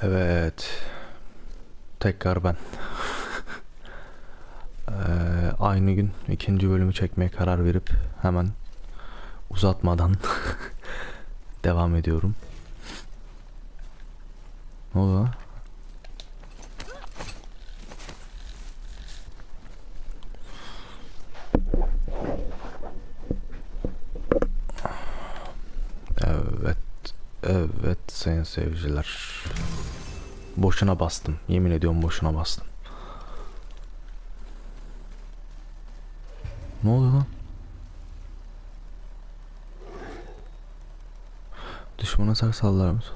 Evet. Tekrar ben. Eee, aynı gün ikinci bölümü çekmeye karar verip hemen uzatmadan devam ediyorum. Ne oldu? Evet, evet sayın seyirciler. Boşuna bastım. Yemin ediyorum boşuna bastım. Ne oluyor lan? Düşmana sar sallar mısın?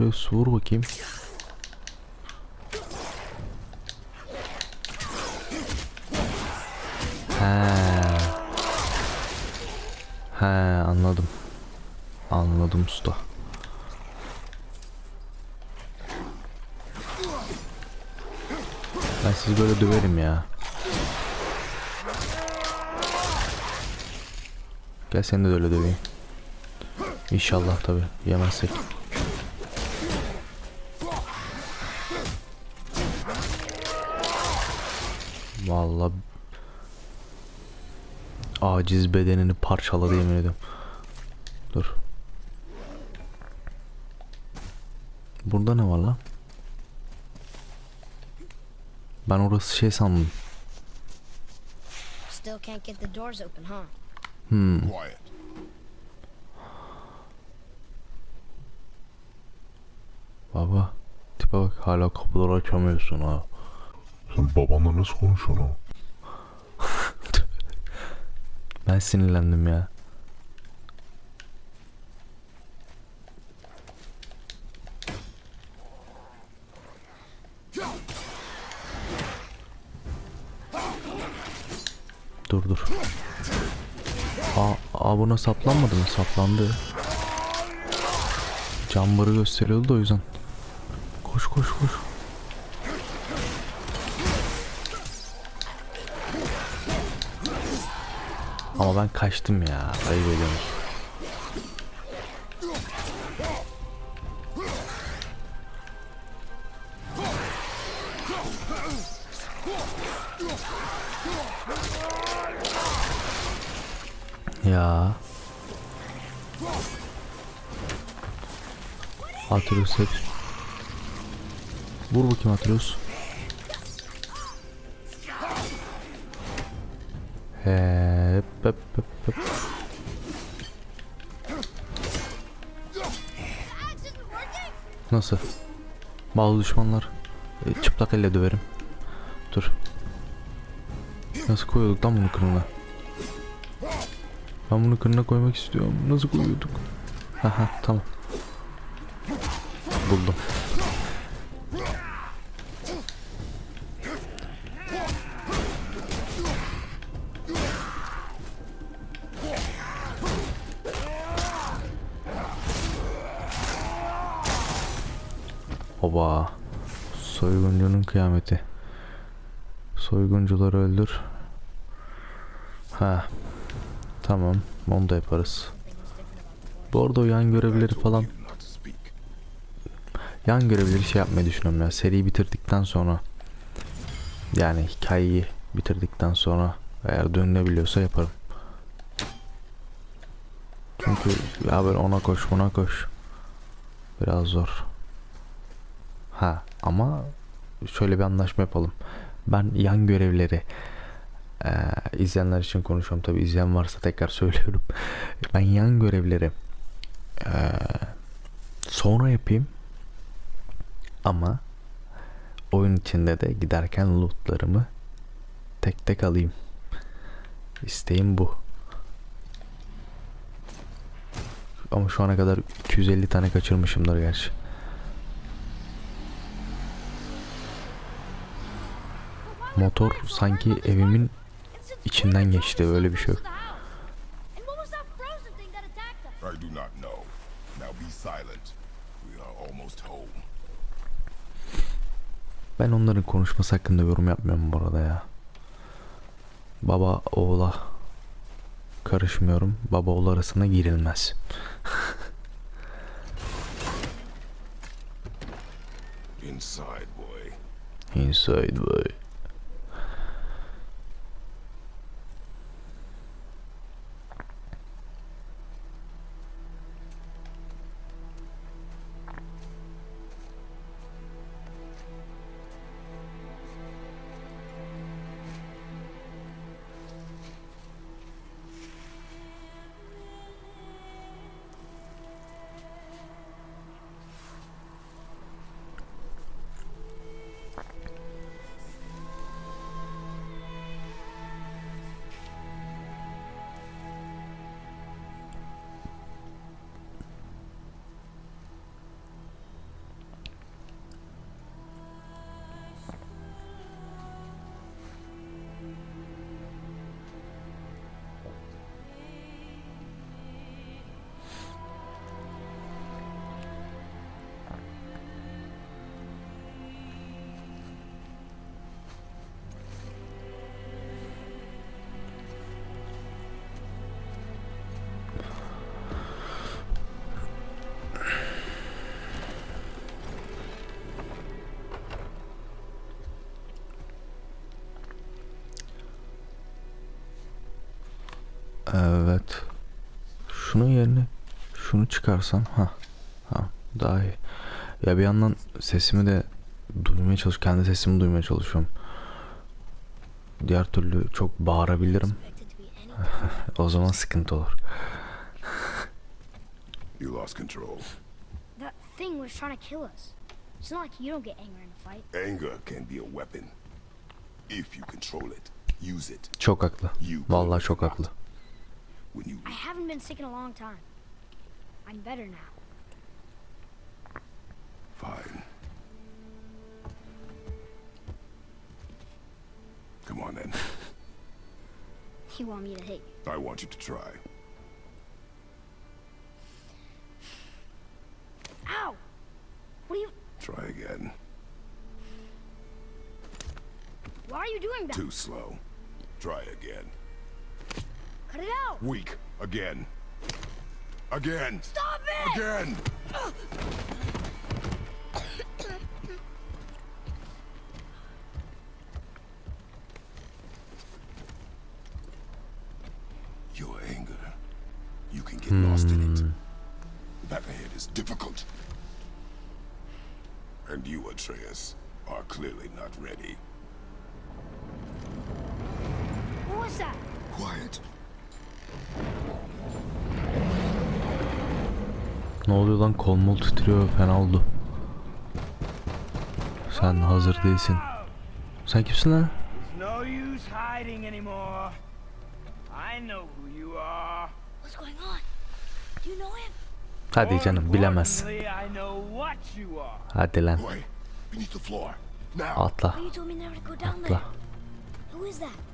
Atreus vur bakayım. He. He anladım. Anladım usta. Ben sizi böyle döverim ya. Gel seni de öyle döveyim. İnşallah tabi yemezsek. Vallahi aciz bedenini parçaladı yemin ediyorum. Dur. Burada ne var lan? Ben orası şey sandım. Still can't get the doors open, huh? Hmm. Baba. Tipe bak hala kapıları açamıyorsun ha. Sen babanla nasıl konuşuyorsun? Ben sinirlendim ya. Dur dur. Aa, aa buna saplanmadı mı? Saplandı. Cambarı gösteriyordu da o yüzden. Koş koş koş. Ama ben kaçtım ya. Ayıp ediyorum. Ya. Atreus hep. Vur bakayım Atreus. Nasıl? Bağlı düşmanlar. E, çıplak elle döverim. Dur. Nasıl koyuyorduk lan bunu kırına? Ben bunu kırına koymak istiyorum. Nasıl koyuyorduk? Haha tamam. Buldum. Kıyameti. Soyguncuları öldür. Ha. Tamam. Onu da yaparız. Bu arada o yan görevleri falan yan görevleri şey yapmayı düşünüyorum ya. Seriyi bitirdikten sonra yani hikayeyi bitirdikten sonra eğer dönülebiliyorsa yaparım. Çünkü ya böyle ona koş buna koş. Biraz zor. Ha ama şöyle bir anlaşma yapalım. Ben yan görevleri eee, izleyenler için konuşuyorum tabi izleyen varsa tekrar söylüyorum. Ben yan görevleri eee, sonra yapayım ama oyun içinde de giderken lootlarımı tek tek alayım. İsteğim bu. Ama şu ana kadar 250 tane kaçırmışımdır gerçi. Motor sanki evimin içinden geçti öyle bir şey yok. Ben onların konuşması hakkında yorum yapmıyorum bu arada ya. Baba oğula karışmıyorum. Baba oğul arasına girilmez. Inside, boy. Inside boy. Evet. Şunun yerine şunu çıkarsam ha ha daha iyi. Ya bir yandan sesimi de duymaya çalış kendi sesimi duymaya çalışıyorum. Diğer türlü çok bağırabilirim. O zaman sıkıntı olur. You lost control. That thing was trying to kill us. It's not like you don't get angry in a fight. Anger can be a weapon. If you control it, use it. Çok haklı. Vallahi çok haklı. When you I haven't been sick in a long time. I'm better now. fine. Come on then. You want me to hate you? I want you to try. Ow! What are you... Try again. Why are you doing that? Too slow. Try again. Cut it out! Weak. Again. Again. Stop it! Again. Your anger. You can get lost in it. Hmm. That ahead is difficult. And you, Atreus, are clearly not ready. What was that? Quiet. Ne oluyor lan kol mol titriyor fena oldu. Sen hazır değilsin. Sen kimsin lan? There's no use hiding anymore. I know who you are. What's going on? Do you know him? Hadi canım bilemez. Hadi lan atla atla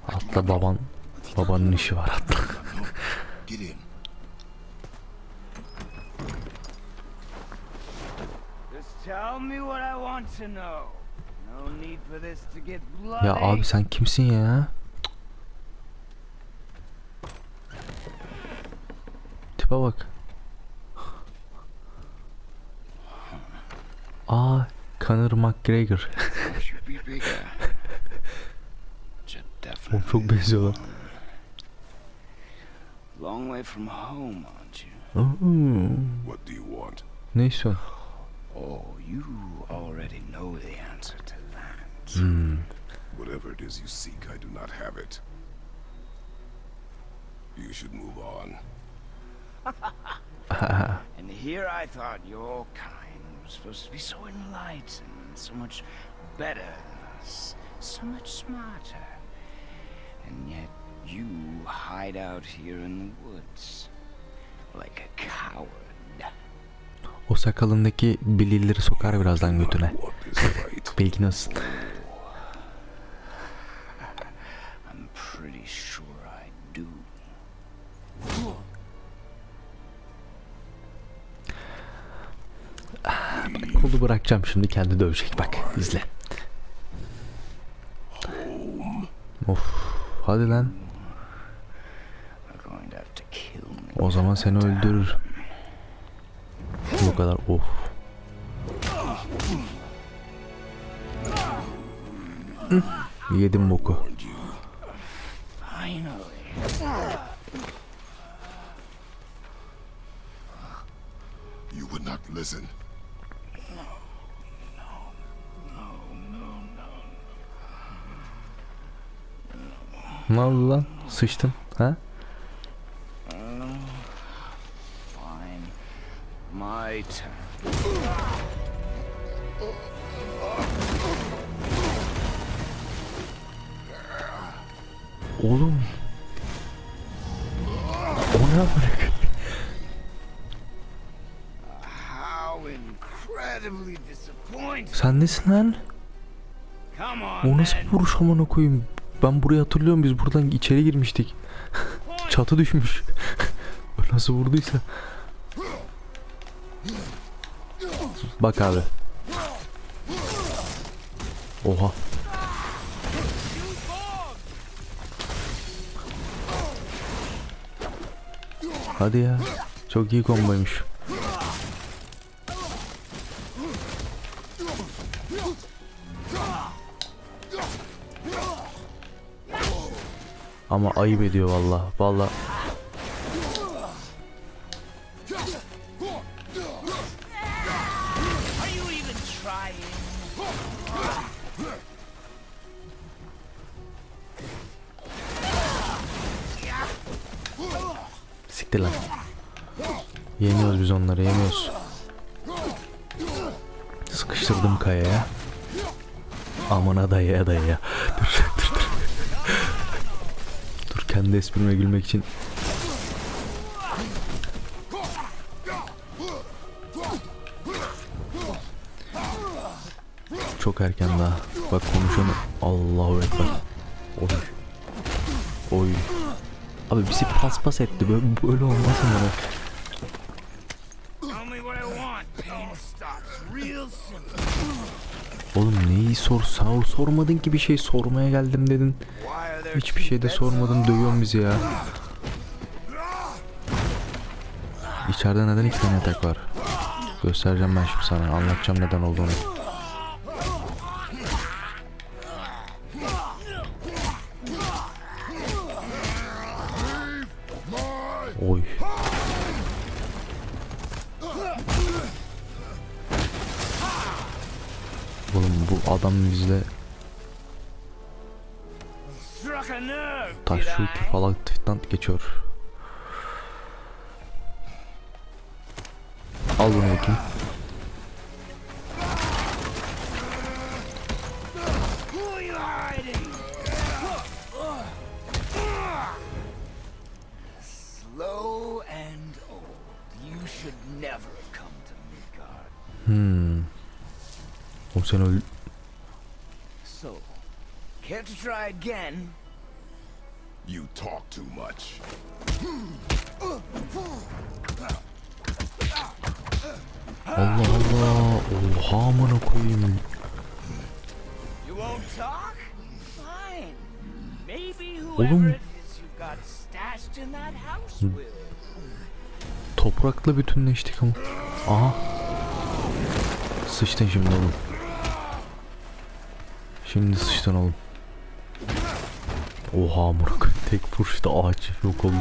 atla baban babanın işi var atla. Get in. Just tell me what I want to know. No need for this to get bloody. Ya abi sen kimsin ya? Tipe bak. Aa, Conor McGregor. Oğlum çok benziyorlar. long way from home, aren't you? Oo, What do you want? ne istiyorsun? Oh, you already know the answer to that. Hmm. Whatever it is you seek, I do not have it. You should move on. And here I thought your kind was supposed to be so enlightened, so much better than us, so much smarter. And yet you hide out here in the woods like a coward. O sakalındaki bililleri sokar birazdan götüne. Bilgin olsun. Kolu bırakacağım şimdi kendi dövecek bak izle. Of. Hadi lan. O zaman seni öldürür. Bu kadar. Of. Yedim boku. You would not listen. Ne oldu lan? Sıçtın. Ha? Fine. Turn. Oğlum. O ne yapacak? How incredibly disappointing. Sen nesin lan? O nasıl bir vuruş amına koyayım? Ben burayı hatırlıyorum biz buradan içeri girmiştik. Çatı düşmüş. Nasıl vurduysa. Bak abi. Oha. Hadi ya. Çok iyi komboymuş. Ama ayıp ediyor valla. Valla. Dayaya dayaya. Dur dur dur. Dur kendi esprime gülmek için. Çok erken daha. Bak konuşanı. Allahu Ekber. Oy. Oy. Abi bizi paspas etti. Böyle, böyle olmaz mı? Oğlum neyi sor sor sormadın ki bir şey sormaya geldim dedin. Hiçbir şey de sormadın dövüyorsun bizi ya. İçeride neden iki tane yatak var? Göstereceğim ben şimdi sana. Anlatacağım neden olduğunu. Slow and old. You should never have come to Midgard. Hmm. Oğlum sen öl... To try again? You talk too much. Allah Allah. Oha amına koyayım. You won't talk? Fine. Maybe whoever it is you've got stashed in that house will. Toprakla bütünleştik ama. Aha. Sıçtın şimdi oğlum. Şimdi sıçtın oğlum. Oha amına. Tek vuruşta ağaç yok oldu.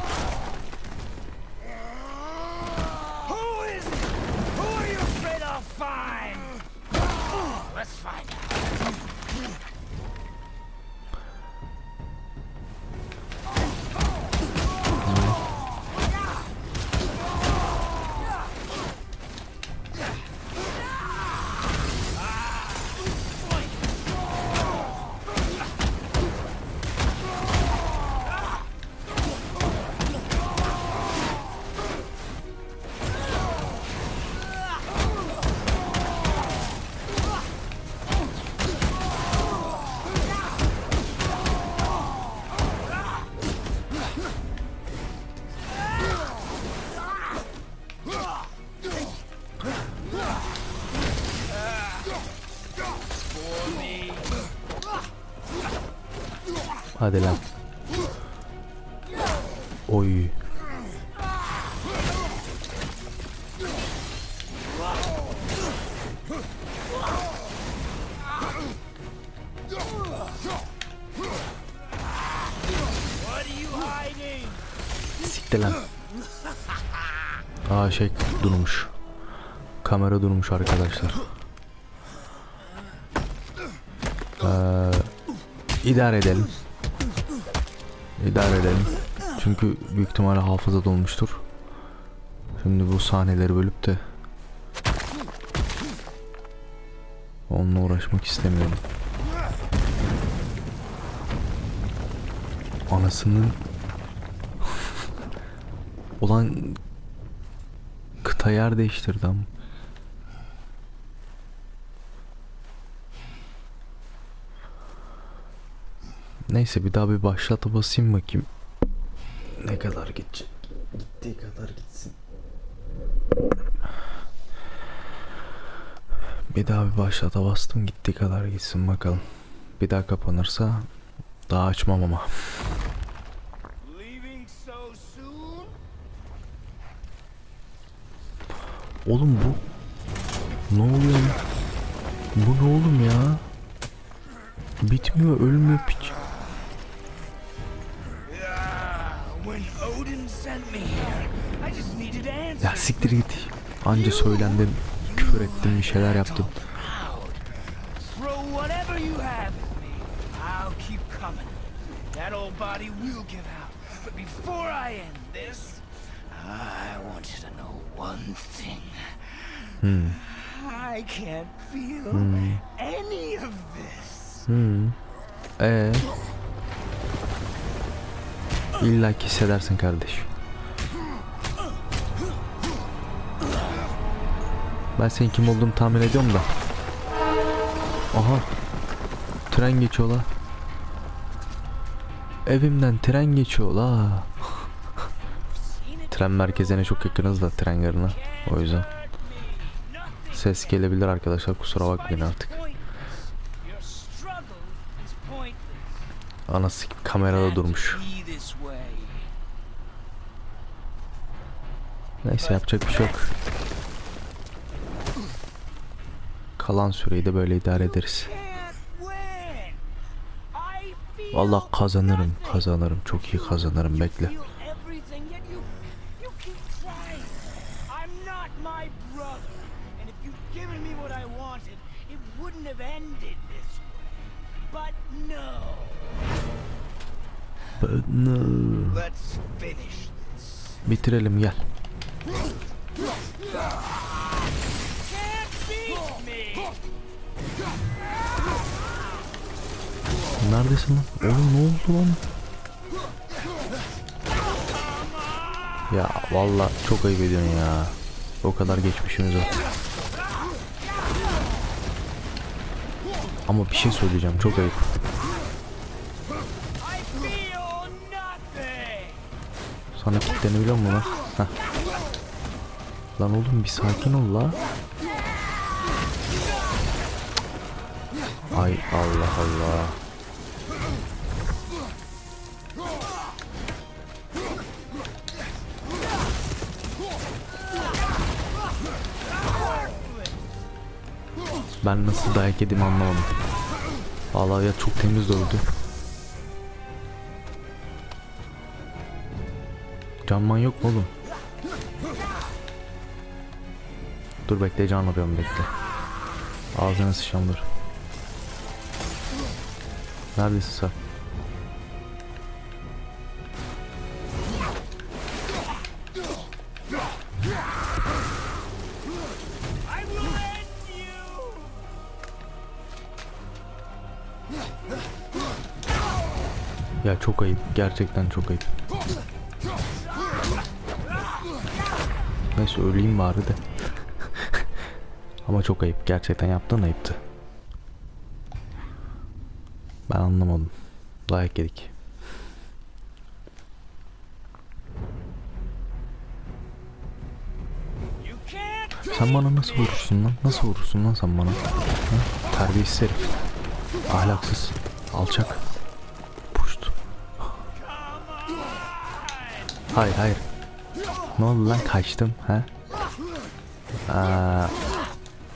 Hadi lan. Oy. Siktir lan. Aa şey durmuş. Kamera durmuş arkadaşlar. Ee, idare edelim. İdare edelim. Çünkü büyük ihtimalle hafıza dolmuştur. Şimdi bu sahneleri bölüp de onunla uğraşmak istemiyorum. Anasının Ulan kıta yer değiştirdi ama. Neyse bir daha bir başlata basayım bakayım. Ne kadar gidecek? Gittiği kadar gitsin. Bir daha bir başlata bastım gittiği kadar gitsin bakalım. Bir daha kapanırsa daha açmam ama. Oğlum bu ne oluyor? Bu ne oğlum ya? Bitmiyor, ölmüyor piç. Siktir git. Anca söylendim, küfür ettim, bir şeyler yaptım. Proud. Throw whatever you have at me. I'll keep coming. That old body will give out. But before I end this, I want you to know one thing. Hmm. I can't feel any of this. Hmm. Ee. İlla ki hissedersin kardeş. Ben senin kim olduğunu tahmin ediyorum da. Aha. Tren geçiyor la. Evimden tren geçiyor la. tren merkezine çok yakınız da tren garına. O yüzden. Ses gelebilir arkadaşlar kusura bakmayın artık. Anası kamerada durmuş. Neyse yapacak bir şey yok. Kalan süreyi de böyle idare ederiz. Vallahi kazanırım, kazanırım. Çok iyi kazanırım bekle. Feel everything, yet you, Neredesin lan? Oğlum ne oldu lan? Ya vallahi çok ayıp ediyorsun ya. O kadar geçmişimiz var. Ama bir şey söyleyeceğim çok ayıp. Sana kilitlenebiliyor mu lan? Heh. Lan oğlum bir sakin ol la. Ay Allah Allah. Ben nasıl dayak yedim anlamadım. Vallahi ya çok temiz dövdü. Canman yok mu oğlum? Dur bekle can arıyorum bekle. Ağzına sıçan dur. Neredesin sen? Ya çok ayıp. Gerçekten çok ayıp. Neyse öleyim bari de. Ama çok ayıp. Gerçekten yaptığın ayıptı. Ben anlamadım. Dayak yedik. Sen bana nasıl vurursun lan? Nasıl vurursun lan sen bana? Ha? Terbiyesiz. Ahlaksız. Alçak. Puşt. Hayır hayır. Ne oldu lan kaçtım ha? Aa,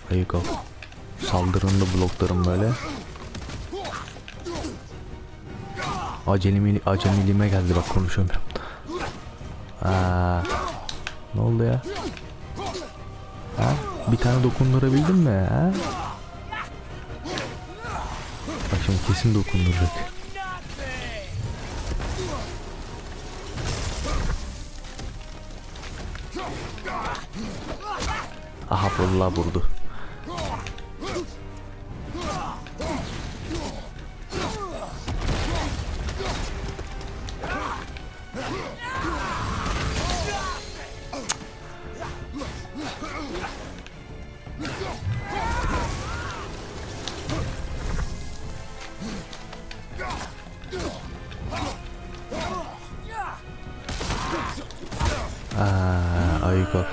there you go. Saldırında bloklarım böyle. Acelimili, acemiliğime geldi bak konuşamıyorum. Aa, ne oldu ya? Ha? Bir tane dokundurabildim mi? Ha? Bak şimdi kesin dokunduracak. Aha vallahi vurdu. Aa, ayık ol.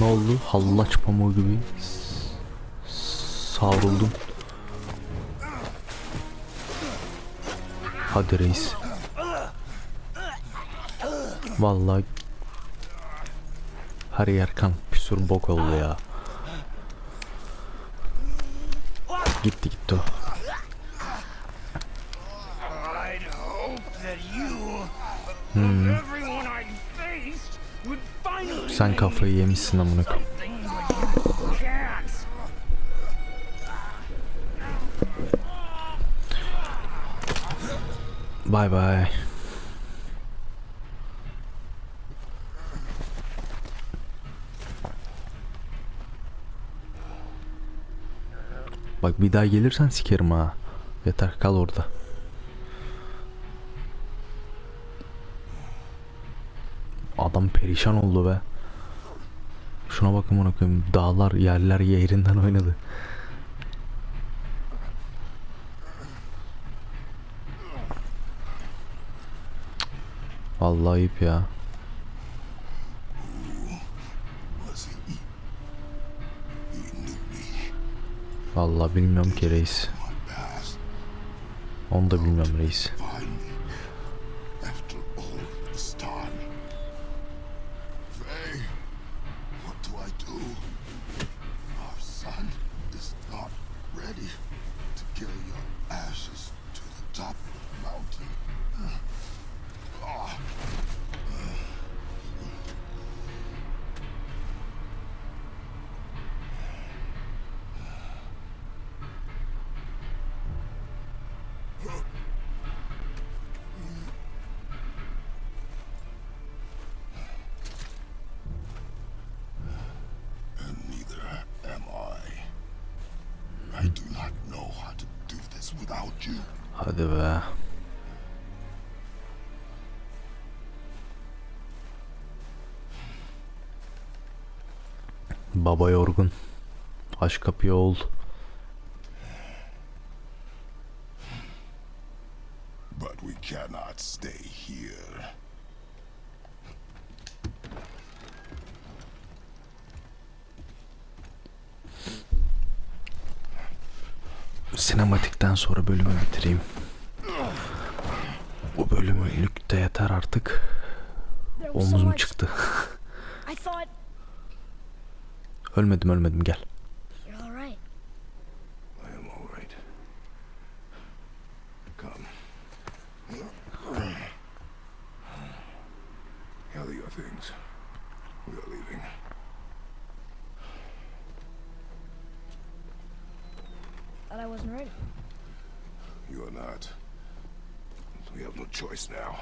Ne oldu? Hallaç pamuğu gibi savruldum. Hadi reis. Vallahi her yer kan sürü bok oldu ya. Gitti gitti o. I'd kafayı yemişsin amına koyayım. Bay bay. Bak bir daha gelirsen sikerim ha. Yeter kal orada. Adam perişan oldu be. Şuna bakın amına koyayım. Dağlar, yerler yerinden oynadı. Vallahi ayıp ya. Vallahi bilmiyorum ki reis. Onu da bilmiyorum reis. Hadi be. Baba yorgun. Aç kapıyı oğul. But we cannot stay here. Sinematikten sonra bölümü bitireyim. Bu bölümlük de yeter artık. Omuzum çıktı. Ölmedim ölmedim gel. We have no choice now.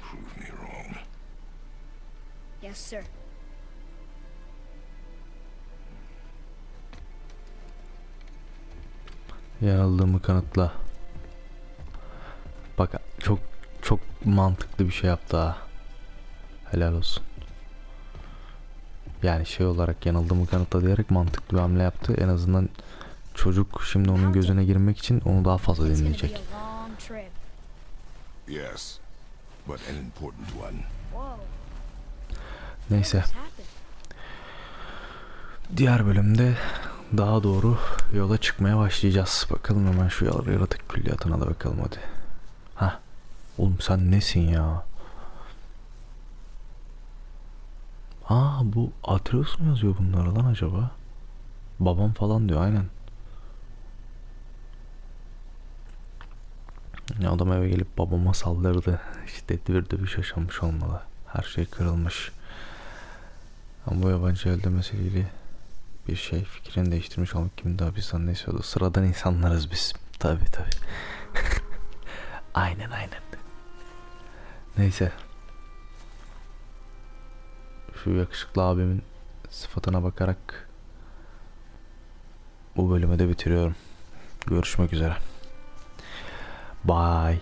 Prove me wrong. Yes, sir. Yanıldığımı kanıtla. Bak çok çok mantıklı bir şey yaptı ha. Helal olsun. Yani şey olarak yanıldığımı kanıtla diyerek mantıklı bir hamle yaptı. En azından çocuk şimdi onun gözüne girmek için onu daha fazla dinleyecek. a long trip. Yes, but an important one. Whoa. Neyse diğer bölümde daha doğru yola çıkmaya başlayacağız. Bakalım hemen şu yar- yaratık külliyatına da bakalım hadi. Ha, oğlum sen nesin ya? Aa bu Atreus mu yazıyor bunlara lan acaba? Babam falan diyor aynen. Ya adam eve gelip babama saldırdı. Şiddetli bir dövüş yaşanmış olmalı. Her şey kırılmış. Ama bu yabancı elde meseleyle bir şey fikrini değiştirmiş olmak kimin daha bizden ne istiyordu? Sıradan insanlarız biz. Tabi tabi. aynen aynen. Neyse. Şu yakışıklı abimin sıfatına bakarak bu bölümü de bitiriyorum. Görüşmek üzere. Bye.